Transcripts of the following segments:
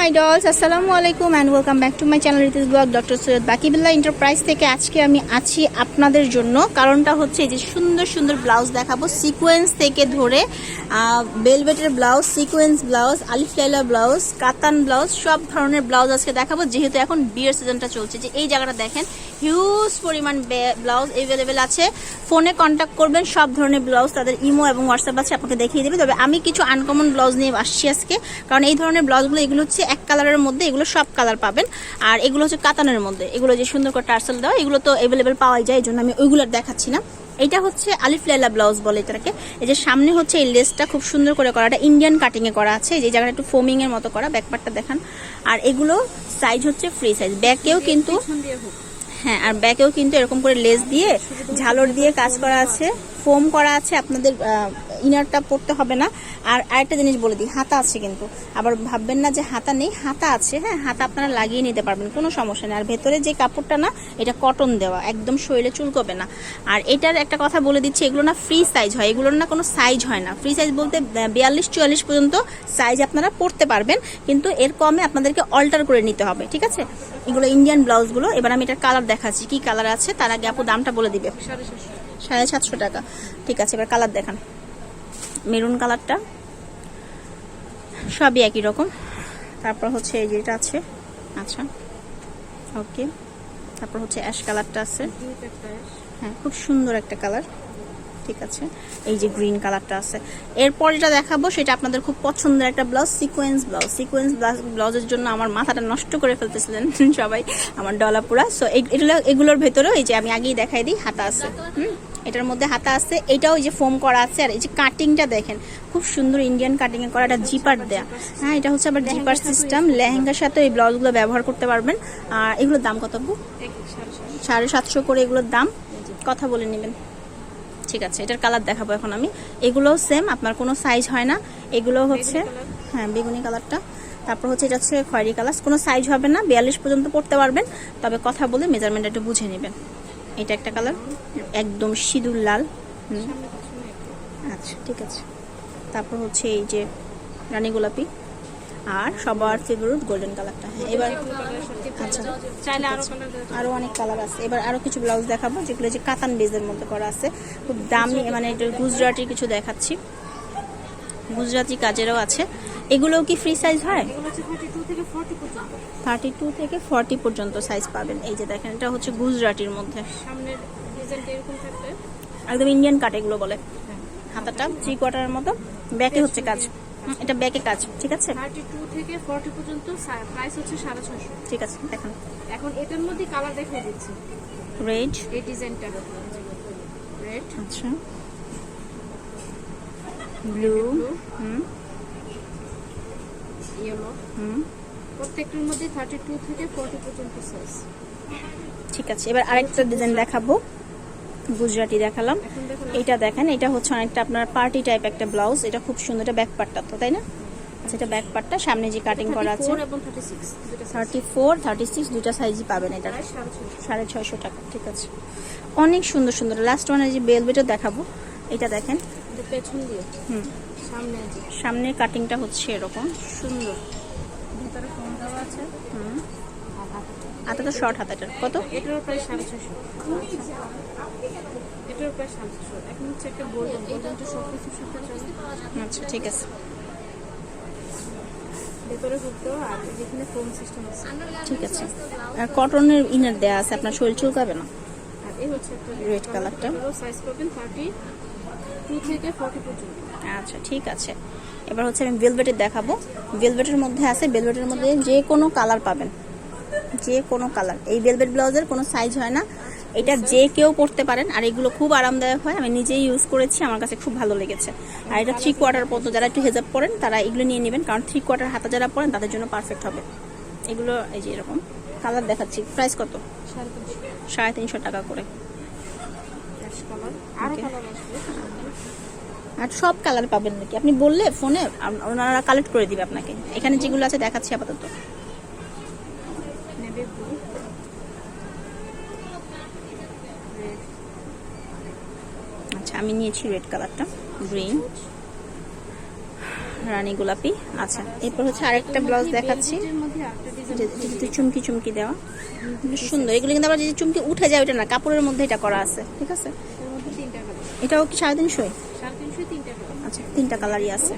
মাই dolls আসসালামু আলাইকুম and welcome back to my channel Riti's vlog doctor Syed Bakibullah enterprise থেকে আজকে আমি আছি আপনাদের জন্য। কারণটা হচ্ছে যে সুন্দর সুন্দর ব্লাউজ দেখাবো। সিকোয়েন্স থেকে ধরে বেলভেটের ব্লাউজ সিকোয়েন্স ব্লাউজ আলিফ লাইলা ব্লাউজ কাতান ব্লাউজ সব ধরনের ব্লাউজ আজকে দেখাবো। যেহেতু এখন বিয়ের সিজনটা চলছে, যে এই জায়গাটা দেখেন হিউজ পরিমাণ ব্লাউজ এভেলেবেল আছে। ফোনে কন্ট্যাক্ট করবেন, সব ধরনের ব্লাউজ তাদের ইমো এবং হোয়াটসঅ্যাপ আছে, আপনাকে দেখিয়ে দেবে। তবে আমি কিছু আনকমন ব্লাউজ নিয়ে আসছি আজকে। কারণ এই ধরনের ব্লাউজগুলো এগুলো হচ্ছে এক কালারের মধ্যে, এগুলো সব কালার পাবেন। আর এগুলো হচ্ছে কাতানের মধ্যে। এগুলো যে সুন্দর করে টার্সেল দেওয়া, এগুলো তো অ্যাভেলেবেল পাওয়াই যায় এই জন্য আমি ওইগুলো দেখাচ্ছি না। এটা হচ্ছে আলিফ লাইলা ব্লাউজ বলে এটাকে। এই যে সামনে হচ্ছে এই লেসটা খুব সুন্দর করে করা, এটা ইন্ডিয়ান কাটিংয়ে করা আছে। যে জায়গাটা একটু ফোমিংয়ের মতো করা ব্যাকপার্টটা দেখান। আর এগুলো সাইজ হচ্ছে ফ্রি সাইজ ব্যাকেও কিন্তু হ্যাঁ আর ব্যাকেও কিন্তু এরকম করে লেস দিয়ে ঝালর দিয়ে কাজ করা আছে। ফোম করা আছে, আপনাদের ইনারটা পড়তে হবে না। আর আরেকটা জিনিস বলে দিই, হাতা আছে কিন্তু। আবার ভাববেন না যে হাতা নেই, হাতা আছে হ্যাঁ হাতা আপনারা লাগিয়ে নিতে পারবেন, কোনো সমস্যা নেই। আর ভেতরে যে কাপড়টা না, এটা কটন দেওয়া, একদম শরীরে চুলকবে না। আর এটার একটা কথা বলে দিচ্ছি, এগুলো না ফ্রি সাইজ হয়, এগুলোর না কোনো সাইজ হয় না। ফ্রি সাইজ বলতে বিয়াল্লিশ, চুয়াল্লিশ পর্যন্ত সাইজ আপনারা পড়তে পারবেন, কিন্তু এর কমে আপনাদেরকে অল্টার করে নিতে হবে, ঠিক আছে? এগুলো ইন্ডিয়ান ব্লাউজগুলো এবার আমি এটার কালার দেখাচ্ছি, কি কালার আছে, তার আগে আপু দামটা বলে দিবে। সাড়ে সাতশো টাকা। ঠিক আছে, এবার কালার দেখান। মেরুন কালারটা। সবই একই রকম। তারপর হচ্ছে এই যেটা আছে। আচ্ছা ওকে। তারপর হচ্ছে অ্যাশ কালারটা আছে। হ্যাঁ খুব সুন্দর একটা কালার। ঠিক আছে। এই যে গ্রিন কালারটা আছে। এরপর যেটা দেখাবো, সেটা আপনাদের খুব পছন্দের একটা ব্লাউজ, সিকোয়েন্স ব্লাউজ। সিকোয়েন্স ব্লাউজের জন্য আমার মাথাটা নষ্ট করে ফেলতেছিলেন সবাই, আমার ডলাপুরা। সো এগুলো, এগুলোর ভেতরেও এই যে আমি আগেই দেখাই দিই, হাতা আছে। হুম? এটার মধ্যে হাতা আছে এটাও এই যে ফোম করা আছে আর এই যে কাটিংটা দেখেন খুব সুন্দর ইন্ডিয়ান কাটিং এ করা এটা জিপার দেয়া। হ্যাঁ এটা হচ্ছে আবার জিপার সিস্টেম লেহেঙ্গার সাথে এই ব্লাউজগুলো ব্যবহার করতে পারবেন। আর এগুলোর দাম কত আপু? সাড়ে সাতশো করে এগুলোর দাম। কথা বলে নেবেন। ঠিক আছে এটার কালার দেখাবো এখন আমি। এগুলোও সেম আপনার কোনো সাইজ হয় না। এগুলো হচ্ছে হ্যাঁ বেগুনি কালারটা তারপর হচ্ছে এটা হচ্ছে খয়েরি কালার কোনো সাইজ হবে না বিয়াল্লিশ পর্যন্ত পড়তে পারবেন। তবে কথা বলে মেজারমেন্ট একটু বুঝে নেবেন। এটা একটা কালার? একদম সিঁদুর লাল। আচ্ছা ঠিক আছে। তারপর হচ্ছে এই যে রানী গোলাপি। আর সবার ফেভারিট গোল্ডেন কালারটা হ্যাঁ এবার আচ্ছা চাইলে আরও ঠিক কালার আরও অনেক কালার আছে। এবার আরও কিছু ব্লাউজ দেখাবো যেগুলো যে কাতান বেজের মধ্যে করা আছে। খুব দামি মানে এটা গুজরাটির কিছু দেখাচ্ছি। গুজরাটি কাজেরও আছে। এগুলোও কি ফ্রি সাইজ হয়? থার্টি টু থেকে ফোর্টি পর্যন্ত সাইজ পাবেন। এই যে দেখেন এটা হচ্ছে গুজরাটির মধ্যে। সামনের ডিজাইনটা এরকম থাকবে? একদম ইন্ডিয়ান কাট এগুলো বলে। হাতাটা থ্রি কোয়ার্টারের মতো। ব্যাকে হচ্ছে কাজ। এটা ব্যাকে কাজ ঠিক আছে? থার্টি টু থেকে ফোর্টি পর্যন্ত প্রাইস হচ্ছে সাড়ে ছশো ঠিক আছে দেখেন। এখন এটার মধ্যে কালার দেখিয়ে দিচ্ছি। রেড এই ডিজাইনটা রেড আচ্ছা। ব্লু হুম। ইয়েলো হুম। প্রত্যেকটার মধ্যে থার্টি টু থেকে ফোর্টি পর্যন্ত সাইজ ঠিক আছে এবার আরেকটা ডিজাইন দেখাবো। গুজরাটি দেখালাম। এটা দেখেন এটা হচ্ছে অনেকটা আপনার পার্টি টাইপ একটা ব্লাউজ এটা খুব সুন্দর এটা ব্যাক পার্টটা তো তাই না? আচ্ছা এটা ব্যাক পার্টটা সামনে যে কাটিং করা আছে। থার্টি ফোর থার্টি সিক্স দুটা সাইজই পাবেন এটা। সাড়ে ছয়শো। টাকা ঠিক আছে। অনেক সুন্দর সুন্দর। লাস্ট ওয়ানের যে বেলভেটও দেখাবো এটা দেখেন। পেছন দিয়ে। হুম। সামনে সামনের কাটিংটা হচ্ছে এরকম। সুন্দর। ভিতরে ফোন দেওয়া আছে। হুম। শর্ট হাতাটার কত? এটার প্রায় সাড়ে ছশো এটারও প্রায় সাড়ে ছশো এখন হচ্ছে একটা গোল্ডেন গোল্ডেনটা সব কিছুর সাথে আচ্ছা ঠিক আছে। ভেতরে ঘুরতেও আর যেখানে ফোন সিস্টেম আছে। ঠিক আছে। আর কটনের ইনার দেয়া আছে আপনার শরীর চুলকাবে না। আর এই হচ্ছে একটা Red কালারটা। সাইজ পাবেন থার্টি টু থেকে ফোর্টি পর্যন্ত। আচ্ছা ঠিক আছে। এবার হচ্ছে আমি ভেলভেটের দেখাবো। ভেলভেটের মধ্যে আছে ভেলভেটের মধ্যে যে কোনো কালার পাবেন। যে কোনো কালার এই ভেলভেট ব্লাউজের কোনো সাইজ হয় না। এটা যে কেউ পরতে পারেন আর এগুলো খুব আরামদায়ক হয়। আমি নিজেই ইউজ করেছি আমার কাছে খুব ভালো লেগেছে। আর এটা থ্রি কোয়ার্টার পর্যন্ত যারা একটু হেজাব পরেন তারা এগুলো নিয়ে নেবেন। কারণ থ্রি কোয়ার্টার হাতা যারা পরেন তাদের জন্য পারফেক্ট হবে। এগুলো এই যে এরকম কালার দেখাচ্ছি। প্রাইস কত? সাড়ে তিনশো সাড়ে তিনশো টাকা করে আর সব কালার পাবেন নাকি? আপনি বললে ফোনে ওনারা কালেক্ট করে দিবে আপনাকে। এখানে যেগুলো আছে দেখাচ্ছি আপাতত। আচ্ছা আমি নিয়েছি রেড কালারটা গ্রিন রানী গোলাপি আচ্ছা এরপর হচ্ছে আরেকটা ব্লাউজ দেখাচ্ছি। চুমকি চুমকি দেওয়া। সুন্দর। এগুলো কিন্তু আবার যে চুমকি উঠে যায় ওটা না কাপড়ের মধ্যে এটা করা আছে ঠিক আছে? এটাও কি সাড়ে তিনশোই আচ্ছা তিনটা কালারই আছে।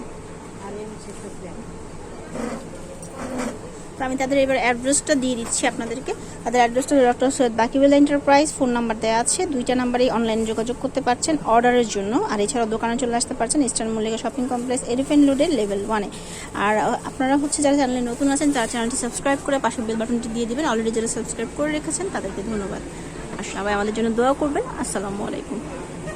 আমি তাদের এবার অ্যাড্রেসটা দিয়ে দিচ্ছি আপনাদেরকে। তাদের অ্যাড্রেসটা doctor Syed Bakibulla enterprise phone number দেওয়া আছে। দুইটা নাম্বারেই অনলাইনে যোগাযোগ করতে পারছেন অর্ডারের জন্য। আর এছাড়াও দোকানে চলে আসতে পারছেন eastern Mallika shopping complex elephant রোডের লেভেল ওয়ানে আর আপনারা হচ্ছে যারা চ্যানেলে নতুন আছেন তারা চ্যানেলটি সাবস্ক্রাইব করে পাশের বেল বাটনটি দিয়ে দিবেন। অলরেডি যারা সাবস্ক্রাইব করে রেখেছেন তাদেরকে ধন্যবাদ। আর সবাই আমাদের জন্য দোয়া করবেন। আসসালামু আলাইকুম।